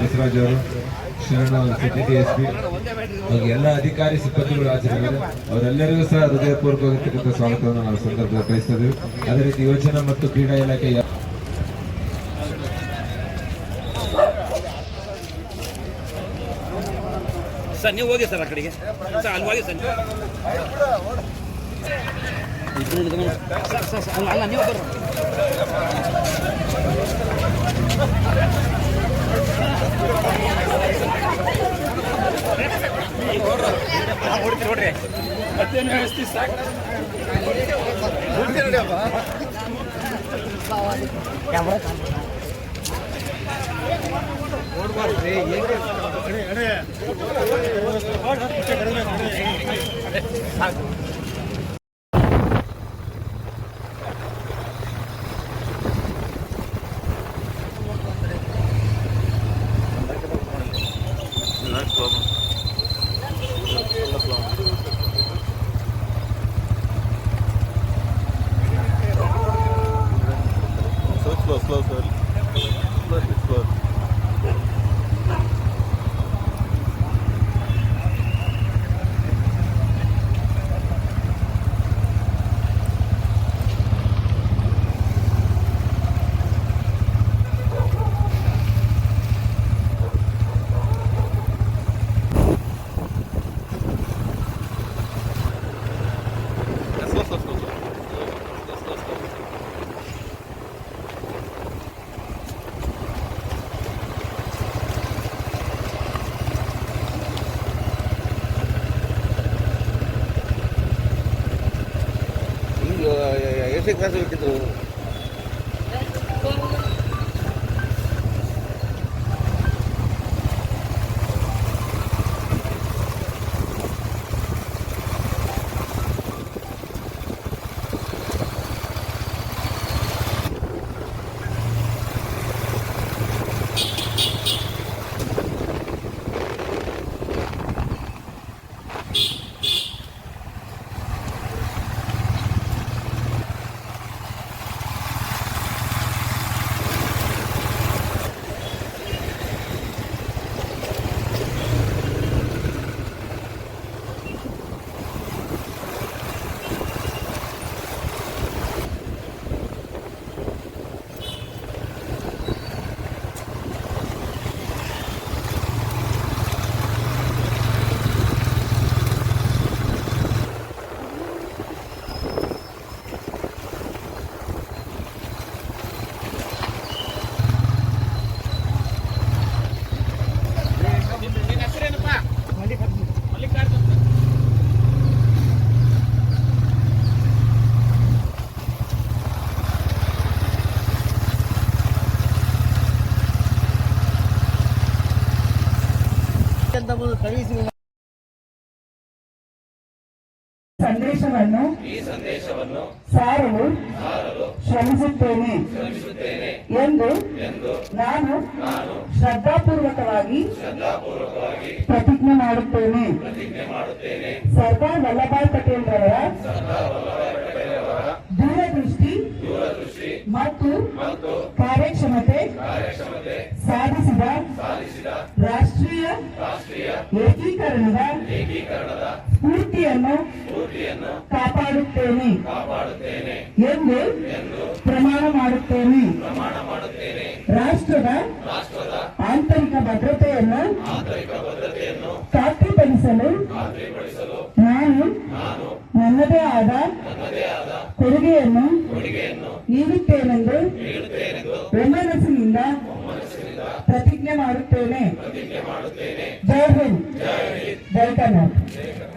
ಬಸವರಾಜ್ ಅವರು, ಶರಣ city S P, ಹಾಗೆ ಎಲ್ಲ ಅಧಿಕಾರಿ ಸಿಬ್ಬಂದಿಗಳು ಹಾಜರಿದ್ದಾರೆ. ಅವರೆಲ್ಲರಿಗೂ ಸಹ ಹೃದಯಪೂರ್ವಕವಾಗಿರ್ತಕ್ಕಂಥ ಸ್ವಾಗತವನ್ನು ನಾವು ಸಂದರ್ಭದಲ್ಲಿ ಬಯಸ್ತೇವೆ ಅದೇ ರೀತಿ ಯೋಜನೆ ಮತ್ತು ಕ್ರೀಡಾ ಇಲಾಖೆಯ ಸರ್, ನೀವು ಹೋಗಿ ಸರ್ ಆ ಕಡೆಗೆ. ಸರ್, ಅಲ್ಲಿ ಹೋಗಿ ಸರ್. ಅಲ್ಲ, ನೀವು ಬರ್ರಿ. ಹೊಡ್ರಿ ಮತ್ತೇನು ವ್ಯವಸ್ಥೆ ಸಾಕು Slow, ಎಷ್ಟೇ ಕ್ಲಾಸ್ ಬಿಟ್ಟಿದ್ರು ನಿನ್ನ ಸಂದೇಶವನ್ನು ಸಾರಲು ಶ್ರಮಿಸುತ್ತೇನೆ ಎಂದು ನಾನು ಶ್ರದ್ಧಾಪೂರ್ವಕವಾಗಿ ಪ್ರತಿಜ್ಞೆ ಮಾಡುತ್ತೇನೆ. ಸರ್ದಾರ್ ವಲ್ಲಭಾಯ್ ಪಟೇಲ್ ರವರ ದೂರದೃಷ್ಟಿ ಮತ್ತು ಸ್ಫೂರ್ತಿಯನ್ನು ಕಾಪಾಡುತ್ತೇನೆ ಎಂದು ಪ್ರಮಾಣ ಮಾಡುತ್ತೇನೆ. ರಾಷ್ಟ್ರದ ಆಂತರಿಕ ಭದ್ರತೆಯನ್ನು ಖಾತ್ರಿಪಡಿಸಲು ನಾನು ನನ್ನದೇ ಆದ ಕೊಡುಗೆಯನ್ನು ನೀಡುತ್ತೇನೆಂದು ಒಮ್ಮನಸ್ಸಿನಿಂದ ಪ್ರತಿಜ್ಞೆ ಮಾಡುತ್ತೇನೆ. ಜೈ ಹಿಂದ್. ಜೈ ಕರ್ನಾಟಕ